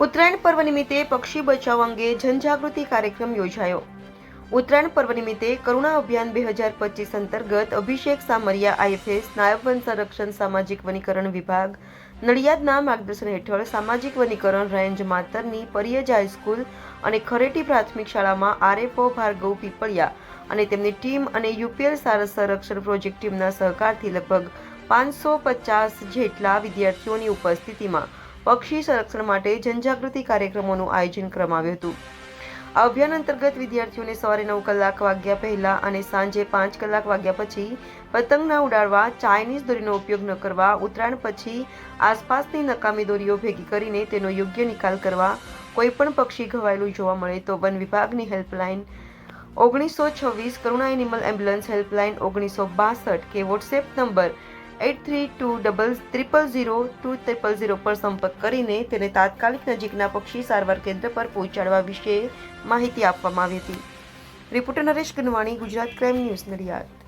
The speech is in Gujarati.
ઉત્તરાયણ પર્વ નિમિત્તે પક્ષી બચાવ અંગે જનજાગૃતિ કાર્યક્રમ યોજાયો. ઉત્તરાયણ પર્વ નિમિત્તે કરુણા અભિયાન બે હજાર પચીસ અંતર્ગત અભિષેક સામરિયા આઈએફએસ, નાયબ વન સંરક્ષણ, સામાજિક વનીકરણ વિભાગ, નડિયાદના માર્ગદર્શન હેઠળ સામાજિક વનીકરણ રેન્જ માતરની પરિયજ હાઈસ્કૂલ અને ખરેટી પ્રાથમિક શાળામાં આરએફઓ ભાર્ગવ પીપળિયા અને તેમની ટીમ અને યુપીએલ સારસ સંરક્ષણ પ્રોજેક્ટ ટીમના સહકારથી લગભગ પાંચસો પચાસ જેટલા વિદ્યાર્થીઓની ઉપસ્થિતિમાં પક્ષી સંરક્ષણ માટે જનજાગૃતિ કાર્યક્રમોનું આયોજન કરવામાં હતું. આ અભિયાન અંતર્ગત વિદ્યાર્થીઓને સવારે નવ કલાક વાગ્યા પહેલા અને સાંજે પાંચ કલાક વાગ્યા પછી પતંગ ન ઉડાડવા, ચાઇનીઝ દોરીનો ઉપયોગ ન કરવા, ઉત્તરાયણ પછી આસપાસની નકામી દોરીઓ ભેગી કરીને તેનો યોગ્ય નિકાલ કરવા, કોઈપણ પક્ષી ઘવાયેલું જોવા મળે તો વન વિભાગની હેલ્પલાઇન ઓગણીસો છવ્વીસ કરુણા એનિમલ એમ્બ્યુલન્સ હેલ્પલાઇન ઓગણીસો બાસઠ કે WhatsApp number eight three two double triple zero two triple zero પર સંપર્ક કરીને તેને તાત્કાલિક નજીકના પક્ષી સારવાર કેન્દ્ર પર પહોંચાડવા વિશે માહિતી આપવામાં આવી હતી. Reporter Naresh Ganwani, Gujarat crime news Nadiad.